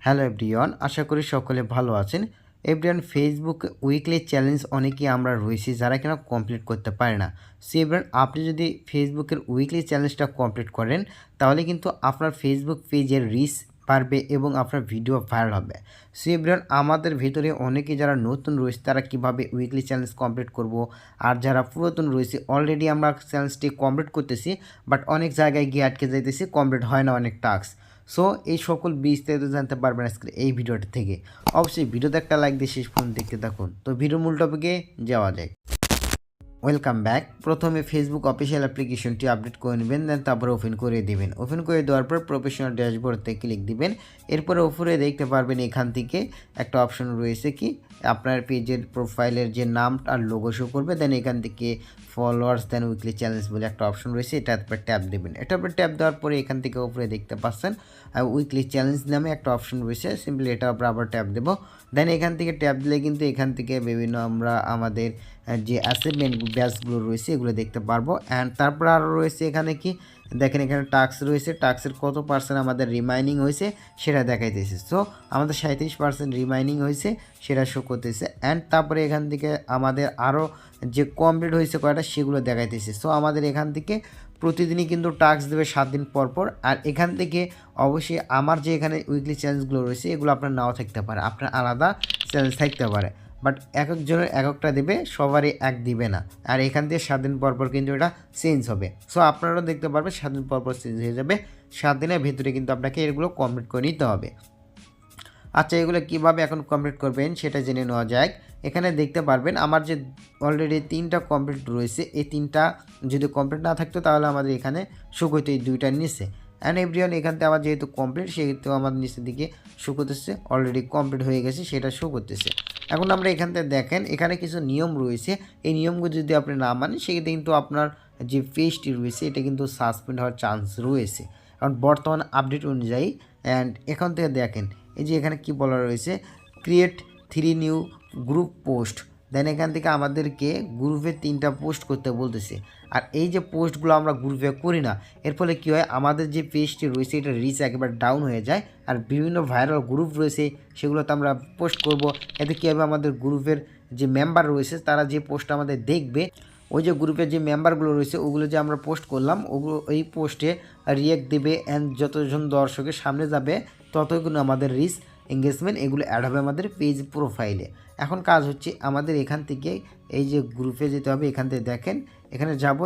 Hello everyone, আশা করি সকলে ভালো আছেন। এভরিওয়ান ফেসবুক উইকলি চ্যালেঞ্জ অনেকেই আমরা রয়েছি যারা কিনা কমপ্লিট করতে পারে না। সো এভরিওয়ান, আপনি যদি ফেসবুকের উইকলি চ্যালেঞ্জটা কমপ্লিট করেন, তাহলে কিন্তু আপনার ফেসবুক পেজের রিচ বাড়বে এবং আপনার ভিডিও ভাইরাল হবে। সো এভরিওয়ান, আমাদের ভিতরে অনেকে যারা নতুন রয়েছে, তারা কীভাবে উইকলি চ্যালেঞ্জ কমপ্লিট করব? আর যারা পুরাতন রয়েছে অলরেডি আমরা চ্যালেঞ্জটি কমপ্লিট করতেছি বাট অনেক জায়গায় গিয়ে আটকে যাইতেছি কমপ্লিট হয় না অনেক টাস্ক সো এই সকল বিস্তারিত জানতে পারবেন আজকে এই ভিডিওটা থেকে। অবশ্যই ভিডিওতে একটা লাইক দিয়ে শেষ পর্যন্ত দেখতে থাকুন। তো ভিডিও মূল টপিকে যাওয়া যায় ওয়েলকাম ব্যাক প্রথমে ফেসবুক অফিসিয়াল অ্যাপ্লিকেশনটি আপডেট করে নেবেন দেন তারপরে ওপেন করে দিবেন। ওপেন করে দেওয়ার পর প্রফেশনাল ড্যাশবোর্ডতে ক্লিক দিবেন। এরপরে উপরে দেখতে পারবেন এখান থেকে একটা অপশন রয়েছে কি, আপনার পেজের প্রোফাইলের যে নাম আর লোগো শো করবে দেন এখান থেকে ফলোয়ার্স দেন উইকলি চ্যালেঞ্জ বলে একটা অপশন রয়েছে এটার উপর ট্যাপ দেবেন। এটার উপর ট্যাপ দেওয়ার পরে এখান থেকে উপরে দেখতে পাচ্ছেন উইকলি চ্যালেঞ্জ নামে একটা অপশন রয়েছে সিম্পলি এটার উপর আবার ট্যাপ দেবো। দেন এখান থেকে ট্যাপ দিলে কিন্তু এখান থেকে বিভিন্ন আমরা আমাদের যে অ্যাসাইনমেন্ট ব্যাচগুলো রয়েছে, এগুলো দেখতে পারব। অ্যান্ড তারপর আরও রয়েছে এখানে কি? দেখেন এখানে টাক্স রয়েছে টাক্সের কত পার্সেন্ট আমাদের রিমাইনিং হয়েছে সেটা দেখাইতেছে। সো আমাদের সাঁত্রিশ পার্সেন্ট রিমাইনিং হয়েছে সেটা শো করতেছে। অ্যান্ড তারপরে এখান থেকে আমাদের আরও যে কমপ্লিট হয়েছে কয়টা সেগুলো দেখাইতেছে। সো আমাদের এখান থেকে প্রতিদিনই কিন্তু টাস্ক দেবে সাত দিন পর পর। আর এখান থেকে অবশ্যই আমার যে এখানে উইকলি চ্যালেঞ্জগুলো রয়েছে, এগুলো আপনার নাও থাকতে পারে। আপনার আলাদা চ্যালেঞ্জ থাকতে পারে। বাট এক একজনের এক একটা দেবে, সবারই এক দিবে না। আর এখান থেকে সাত দিন পর পর কিন্তু এটা চেঞ্জ হবে। সো আপনারাও দেখতে পারবেন সাত দিন পর পর চেঞ্জ হয়ে যাবে। সাত দিনের ভিতরে কিন্তু আপনাকে এগুলো কমপ্লিট করে নিতে হবে। আচ্ছা এগুলো কীভাবে এখন কমপ্লিট করবেন সেটা জেনে নেওয়া যায় এখানে দেখতে পারবেন আমার যে অলরেডি তিনটা কমপ্লিট রয়েছে, এই তিনটা যদি কমপ্লিট না থাকতো তাহলে আমাদের এখানে শুকোতে এই দুইটার নিচে। অ্যান্ড এভরিওয়ান এখান থেকে আমার যেহেতু কমপ্লিট সেহেতু আমার নিচের দিকে শো করতেছে অলরেডি কমপ্লিট হয়ে গেছে, সেটা শো করতেছে এখন আমরা এখান থেকে দেখেন, এখানে কিছু নিয়ম রয়েছে। এই নিয়মগুলো যদি আপনি না মানেন, সেক্ষেত্রে কিন্তু আপনার যে পেজটি রয়েছে, এটা কিন্তু সাসপেন্ড হওয়ার চান্স রয়েছে। কারণ বর্তমান আপডেট অনুযায়ী অ্যান্ড এখান থেকে দেখেন, এই যে এখানে কি বলা রয়েছে create three new group post দেন এখান থেকে আমাদেরকে গ্রুপে তিনটা পোস্ট করতে বলতেছে। আর এই যে পোস্টগুলো আমরা গ্রুপে করি না, এর ফলে কী হয়? আমাদের যে পেজটি রয়েছে, এটা রিচ একেবারে ডাউন হয়ে যায়। আর বিভিন্ন ভাইরাল গ্রুপ রয়েছে, সেগুলোতে আমরা পোস্ট করব। এতে কী হবে? আমাদের গ্রুপের যে মেম্বার রয়েছে, তারা যে পোস্ট আমাদের দেখবে, ওই যে গ্রুপের যে মেম্বারগুলো রয়েছে, ওগুলো যে আমরা পোস্ট করলাম, ওগুলো এই পোস্টে রিয়েক্ট দেবে। অ্যান্ড যতজন দর্শকের সামনে যাবে, ততই কিন্তু আমাদের রিচ এঙ্গেজমেন্ট এগুলো অ্যাড হবে আমাদের পেজ প্রোফাইলে এখন কাজ হচ্ছে আমাদের এখান থেকে এই যে গ্রুপে যেতে হবে, এখান থেকে দেখেন, এখানে যাব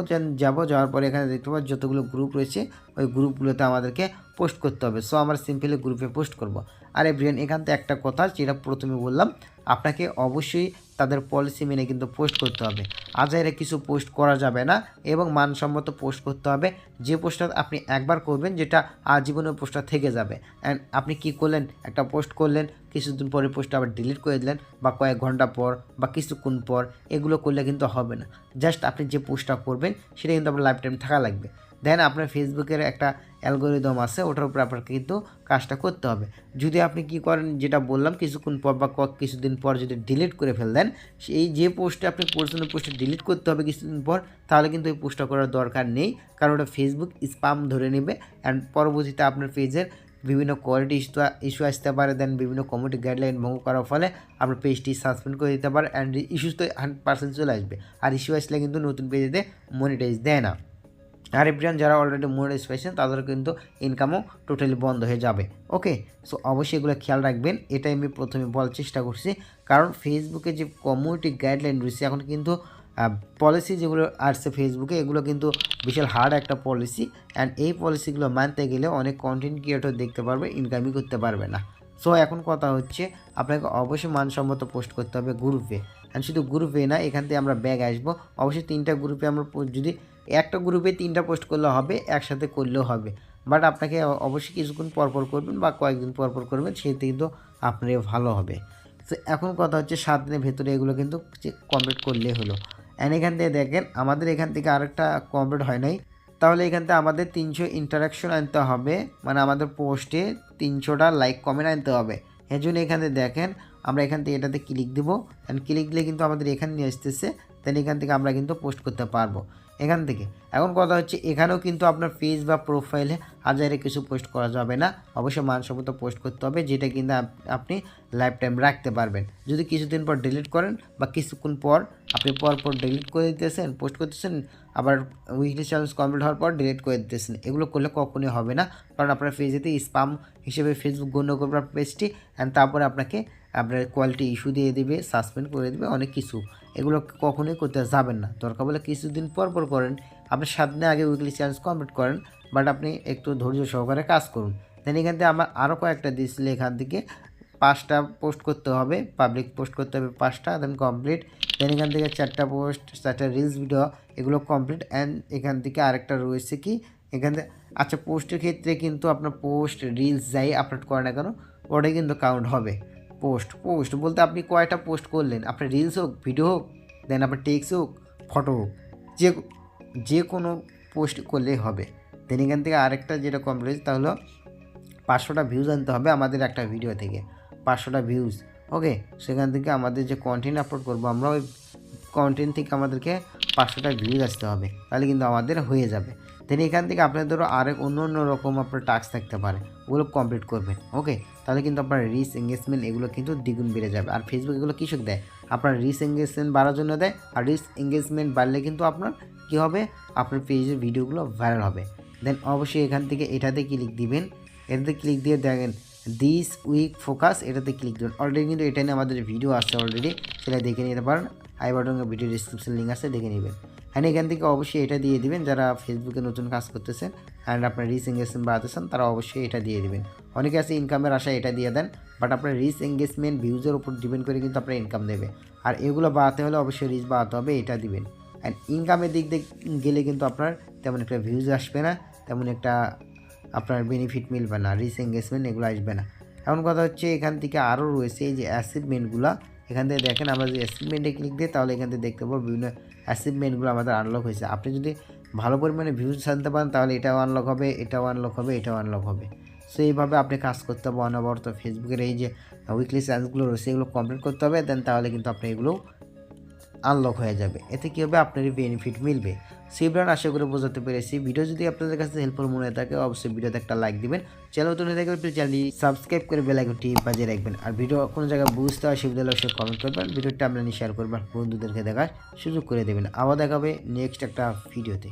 যাব, যাওয়ার পরে এখানে দেখতে পাবো যতগুলো গ্রুপ রয়েছে, ওই গ্রুপগুলোতে আমাদেরকে পোস্ট করতে হবে। সো আমরা সিম্পলি গ্রুপে পোস্ট করব। আর এভরিয়ান এখান থেকে একটা কথা, যেটা প্রথমে বললাম, আপনাকে অবশ্যই তাদের পলিসি মেনে কিন্তু পোস্ট করতে হবে। আজাইরে কিছু পোস্ট করা যাবে না এবং মানসম্মত পোস্ট করতে হবে। যে পোস্টটা আপনি একবার করবেন, যেটা আজীবনের পোস্টটা থেকে যাবে। অ্যান্ড আপনি কি করলেন? একটা পোস্ট করলেন, কিছুদিন পরে পোস্টটা আবার ডিলিট করে দিলেন, বা কয়েক ঘণ্টা পর, বা কিছুক্ষণ পর, এগুলো করলে কিন্তু হবে না। জাস্ট আপনি যে পোস্টটা করবেন, সেটা কিন্তু আপনার লাইফ টাইম থাকা লাগবে। দেন আপনার ফেসবুকের একটা অ্যালগোরিদম আছে, ওটার উপর আপনাকে কিন্তু কাজটা করতে হবে। যদি আপনি কি করেন, যেটা বললাম, কিছুক্ষণ পর বা কিছুদিন পর যদি ডিলিট করে ফেল দেন সেই যে পোস্টে আপনি ওই পোস্টে ডিলিট করতে হবে কিছুদিন পর, তাহলে কিন্তু ওই পোস্টটা করার দরকার নেই। কারণ ওটা ফেসবুক স্পাম ধরে নেবে অ্যান্ড পরবর্তীতে আপনার পেজের বিভিন্ন কোয়ালিটি ইস্যু ইস্যু আসতে পারে দেন বিভিন্ন কমিউনিটি গাইডলাইন ভঙ্গ করার ফলে আপনার পেজটি সাসপেন্ড করে দিতে পারে অ্যান্ড ইস্যুস তো হান্ড্রেড পার্সেন্ট চলে আসবে। আর ইস্যু আসলে কিন্তু নতুন পেজেতে মনিটাইজ দেয় না। আর যারা অলরেডি মনিটাইজ পেয়েছেন তাদের কিন্তু ইনকামও টোটালি বন্ধ হয়ে যাবে। ওকে সো অবশ্যই এগুলো খেয়াল রাখবেন। এটাই আমি প্রথমে বলার চেষ্টা করছি। কারণ ফেসবুকে যে কমিউনিটি গাইডলাইন রয়েছে, এখন কিন্তু পলিসি যেগুলো আসছে ফেসবুকে এগুলো কিন্তু বিশাল হার্ড একটা পলিসি অ্যান্ড এই পলিসিগুলো মানতে গেলে অনেক কন্টেন্ট ক্রিয়েটর দেখতে পারবে ইনকামই করতে পারবে না। সো এখন কথা হচ্ছে, আপনাকে অবশ্যই মানসম্মত পোস্ট করতে হবে গ্রুপে অ্যান্ড শুধু গ্রুপে না, এখান থেকে আমরা ব্যাগ আসব। অবশ্যই তিনটা গ্রুপে আমরা যদি একটা গ্রুপে তিনটা পোস্ট করলে হবে, একসাথে করলেও হবে। বাট আপনাকে অবশ্যই কিছুক্ষণ পরপর করবেন বা কয়েকদিন পরপর করবেন সেতে কিন্তু আপনার ভালো হবে। তো এখন কথা হচ্ছে সাত দিনের ভেতরে এগুলো কিন্তু কমপ্লিট করলেই হলো। অ্যান্ড এখান থেকে দেখেন, আমাদের এখান থেকে আরেকটা কমপ্লিট হয় নাই। তাহলে এখান থেকে আমাদের তিনশো ইন্টারাকশন আনতে হবে। মানে আমাদের পোস্টে তিনশোটা লাইক কমেন্ট আনতে হবে। এর জন্য এখান দেখেন, আমরা এখান থেকে এটাতে ক্লিক দেবো। অ্যান্ড ক্লিক দিলে কিন্তু আমাদের এখানে নিয়ে আসতেছে। দেন এখান থেকে আমরা কিন্তু পোস্ট করতে পারব। এখান থেকে এখন কথা হচ্ছে, এখানেও কিন্তু আপনার পেজ বা প্রোফাইলে হাজারে কিছু পোস্ট করা যাবে না। অবশ্যই মানসম্মত পোস্ট করতে হবে, যেটা কিন্তু আপনি লাইফ টাইম রাখতে পারবেন। যদি কিছুদিন পর ডিলিট করেন বা কিছুক্ষণ পর আপনি পর পর ডিলিট করে দিতেছেন পোস্ট করতেছেন, আবার উইকলি চ্যালেঞ্জ কমপ্লিট হওয়ার পর ডিলিট করে দিতেছেন, এগুলো করলে কখনোই হবে না। কারণ আপনার পেজেতে স্পাম হিসেবে ফেসবুক গণ্য করবে পেজটি অ্যান্ড তারপরে আপনাকে আপনার কোয়ালিটি ইস্যু দিয়ে দিবে সাসপেন্ড করে দেবে, অনেক কিছু। এগুলো কখনোই করতে যাবেন না। দরকার বলে কিছুদিন পর পর করেন আপনি সাত দিন আগে উইকলি চ্যালেঞ্জ কমপ্লিট করেন বাট আপনি একটু ধৈর্য সহকারে কাজ করুন। দেন এখান থেকে আমার আরও কয়েকটা দিয়েছিল এখান থেকে পাঁচটা পোস্ট করতে হবে পাবলিক পোস্ট করতে হবে পাঁচটা দেন কমপ্লিট দেন এখান থেকে চারটা পোস্ট চারটা রিলস ভিডিও এগুলো কমপ্লিট অ্যান্ড এখান থেকে আরেকটা রয়েছে কি, এখান থেকে আচ্ছা পোস্টের ক্ষেত্রে কিন্তু আপনার পোস্ট রিলস যাই আপলোড করে না কেন, ওটাই কিন্তু কাউন্ট হবে। পোস্ট পোস্ট বলতে আপনি কয়টা পোস্ট করলেন? আপনার রিলস হোক ভিডিও হোক দেন আপনার টেক্সট হোক ফটো হোক, যে যে কোনো পোস্ট করলেই হবে। দেন এখান থেকে আরেকটা যেটা কমপ্লিট তা হলো পাঁচশোটা ভিউজ আনতে হবে আমাদের একটা ভিডিও থেকে। পাঁচশোটা ভিউজ ওকে সেখান থেকে আমাদের যে কন্টেন্ট আপলোড করব, আমরা ওই কন্টেন্ট থেকে আমাদেরকে পাঁচশোটা ভিউজ আসতে হবে। তাহলে কিন্তু আমাদের হয়ে যাবে। দেন এখান থেকে আপনাদেরও আরেক অন্য অন্য রকম আপনার টাস্ক থাকতে পারে। ওগুলো কমপ্লিট করবেন ওকে তাহলে কিন্তু আপনার রিস এঙ্গেজমেন্ট এগুলো কিন্তু দ্বিগুণ বেড়ে যাবে। আর ফেসবুক এগুলো কৃষক দেয়? আপনার রিস এঙ্গেজমেন্ট বাড়ার জন্য দেয়, আর রিচ এঙ্গেজমেন্ট বাড়লে কিন্তু আপনার কী হবে? আপনার পেজের ভিডিওগুলো ভাইরাল হবে। দেন অবশ্যই এখান থেকে এটাতে ক্লিক দিবেন। এটাতে ক্লিক দিয়ে দেখেন দিস উইক ফোকাস এটাতে ক্লিক দেবেন। অলরেডি কিন্তু এটা নিয়ে আমাদের ভিডিও আছে অলরেডি সেটা দেখে নিতে পারেন। আই বাটনের ভিডিও ডিসক্রিপশন লিঙ্ক আছে, দেখে নেবেন। হ্যাঁ এখান থেকে অবশ্যই এটা দিয়ে দিবেন, যারা ফেসবুকে নতুন কাজ করতেছেন অ্যান্ড আপনার রিচ এঙ্গেজমেন্ট বাড়াতেছেন, তারা অবশ্যই এটা দিয়ে দিবেন। অনেকে আছে ইনকামের আশায় এটা দিয়ে দেন বাট আপনার রিচ এঙ্গেজমেন্ট ভিউজের উপর ডিপেন্ড করে কিন্তু আপনার ইনকাম দেবে। আর এগুলো বাড়াতে হলে অবশ্যই রিচ বাড়াতে হবে, এটা দিবেন। অ্যান্ড ইনকামের দিক দিয়ে গেলে কিন্তু আপনার তেমন একটা ভিউজ আসবে না, তেমন একটা আপনার বেনিফিট মিলবে না রিচ এঙ্গেজমেন্ট এগুলো আসবে না। এমন কথা হচ্ছে এখান থেকে আরও রয়েছে এই যে অ্যাচিভমেন্টগুলো এখান থেকে দেখেন আমরা যদি অ্যাচিভমেন্টে ক্লিক দিই, তাহলে এখান থেকে দেখতে পাবো বিভিন্ন অ্যাচিভমেন্টগুলো আমাদের আনলক হয়েছে। আপনি যদি ভালো পরিমাণে ভিউজ আনতে পারেন, তাহলে এটাও আনলক হবে, এটাও আনলক হবে, এটাও আনলক হবে। সো এইভাবে আপনি কাজ করতে হবে। অনবরত ফেসবুকের এই যে উইকলি চ্যান্সগুলো রয়েছে, এগুলো কমপ্লিট করতে হবে দেন তাহলে কিন্তু আপনি এগুলো আনলক হয়ে যাবে। এতে কী হবে? আপনারই বেনিফিট মিলবে। সেই ব্র্যান্ড আশা করে বোঝাতে পেরেছি। ভিডিও যদি আপনাদের কাছে হেল্পফুল মনে থাকে, অবশ্যই ভিডিওতে একটা লাইক দিবেন। চ্যানেল নতুন হয়ে থাকলে চ্যানেলটি সাবস্ক্রাইব করে বেল আইকনটি বাজিয়ে রাখবেন। আর ভিডিও কোনো জায়গায় বুঝতে হয় সেগুলো অবশ্যই কমেন্ট করবেন। ভিডিওটা আপনারা শেয়ার করবেন, বন্ধুদেরকে দেখার সুযোগ করে দেবেন। আবার দেখাবে নেক্সট একটা ভিডিওতে।